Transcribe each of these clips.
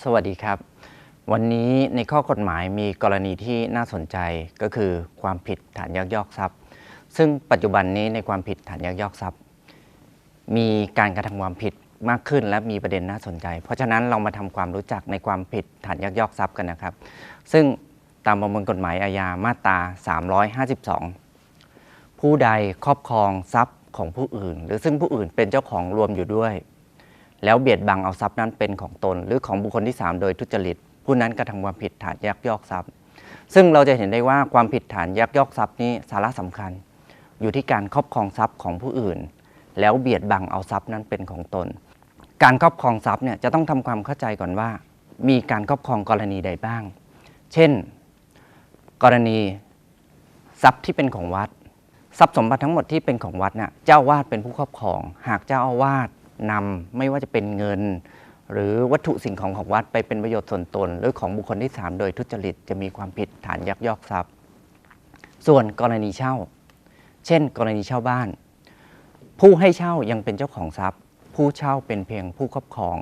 สวัสดีครับ วันนี้ในข้อกฎหมายมีกรณีที่น่าสนใจก็คือความผิดฐานยักยอกทรัพย์ ซึ่งปัจจุบันนี้ในความผิดฐานยักยอกทรัพย์ มีการกระทำความผิดมากขึ้นและมีประเด็นน่าสนใจ เพราะฉะนั้นเรามาทำความรู้จักในความผิดฐานยักยอกทรัพย์กันนะครับ ซึ่งตามประมวลกฎหมายอาญามาตรา 352 ผู้ใดครอบครองทรัพย์ของผู้อื่น หรือซึ่งผู้อื่นเป็นเจ้าของรวมอยู่ด้วย แล้วเบียดบังเอาทรัพย์นั้นเป็นของตน หรือของบุคคลที่ 3 โดยทุจริต ผู้นั้นกระทำความผิดฐานยักยอกทรัพย์ ซึ่งเราจะเห็นได้ว่าความผิดฐานยักยอกทรัพย์นี้สาระสำคัญ อยู่ที่การครอบครองทรัพย์ของผู้อื่น แล้วเบียดบังเอาทรัพย์นั้นเป็นของตน การครอบครองทรัพย์เนี่ยจะต้องทำความเข้าใจก่อนว่า มีการครอบครองกรณีใดบ้าง เช่น กรณีทรัพย์ที่เป็นของวัด ทรัพย์สมบัติทั้งหมดที่เป็นของวัดน่ะเจ้าอาวาดเป็นผู้ครอบครอง หากเจ้าอาวาส นำไม่ว่าจะเป็นเงิน หรือวัตถุสิ่งของของวัดไปเป็นประโยชน์ส่วนตน หรือของบุคคลที่ 3 โดยทุจริตจะมีความผิดฐานยักยอกทรัพย์ ส่วนกรณีเช่า เช่น กรณีเช่าบ้าน ผู้ให้เช่ายังเป็นเจ้าของทรัพย์ ผู้เช่าเป็นเพียงผู้ครอบครอง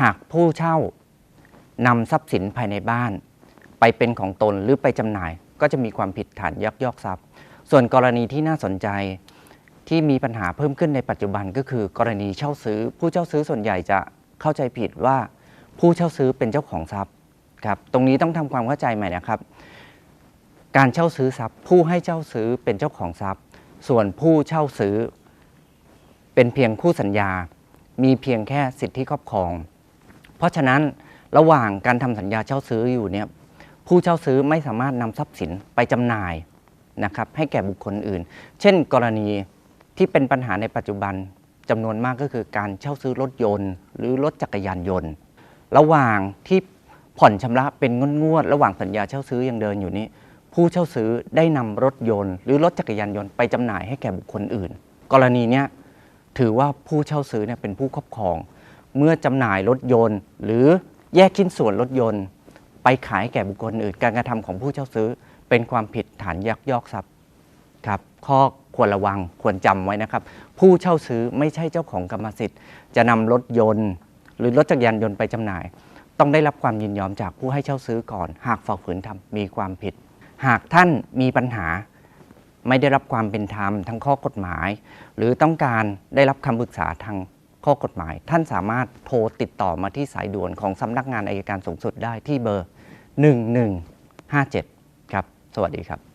หากผู้เช่านำทรัพย์สินภายในบ้าน ไปเป็นของตนหรือไปจำหน่ายก็จะมีความผิดฐานยักยอกทรัพย์ ส่วนกรณีที่น่าสนใจ ที่มีปัญหาเพิ่มขึ้นในปัจจุบันก็คือ กรณีเช่าซื้อ ผู้เช่าซื้อส่วนใหญ่จะเข้าใจผิดว่าผู้เช่าซื้อเป็นเจ้าของทรัพย์ครับตรงนี้ต้องทำความเข้าใจใหม่นะครับ การเช่าซื้อทรัพย์ ผู้ให้เช่าซื้อเป็นเจ้าของทรัพย์ ส่วนผู้เช่าซื้อ เป็นเพียงคู่สัญญา มีเพียงแค่สิทธิครอบครอง เพราะฉะนั้นระหว่างการทำสัญญาเช่าซื้ออยู่เนี่ยผู้เช่าซื้อไม่สามารถนำทรัพย์สินไปจำหน่ายนะครับให้แก่บุคคลอื่น เช่น กรณี ที่เป็นปัญหาในปัจจุบันจำนวนมากก็คือการเช่าซื้อรถยนต์ หรือรถจักรยานยนต์ ระหว่างที่ผ่อนชำระเป็นงวด ระหว่างสัญญาเช่าซื้อยังเดินอยู่นี้ ผู้เช่าซื้อได้นำรถยนต์ หรือรถจักรยานยนต์ไปจำหน่ายให้แก่บุคคลอื่น กรณีนี้ถือว่าผู้เช่าซื้อเนี่ยเป็นผู้ครอบครอง เมื่อจำหน่ายรถยนต์ หรือแยกชิ้นส่วนรถยนต์ ไปขายแก่บุคคลอื่น การกระทำของผู้เช่าซื้อ เป็นความผิดฐานยักยอกทรัพย์ ครับข้อควรระวังควรจำไว้นะครับ ผู้เช่าซื้อไม่ใช่เจ้าของกรรมสิทธิ์ จะนำรถยนต์ หรือรถจักรยานยนต์ไปจำหน่าย ต้องได้รับความยินยอมจากผู้ให้เช่าซื้อก่อน หากฝ่าฝืนทำมีความผิด หากท่านมีปัญหา ไม่ได้รับความเป็นธรรมทั้งข้อกฎหมาย หรือต้องการได้รับคำปรึกษาทางข้อกฎหมาย ท่านสามารถโทรติดต่อมาที่สายด่วนของสำนักงานอายการสูงสุดได้ที่เบอร์ 1157 ครับ สวัสดีครับ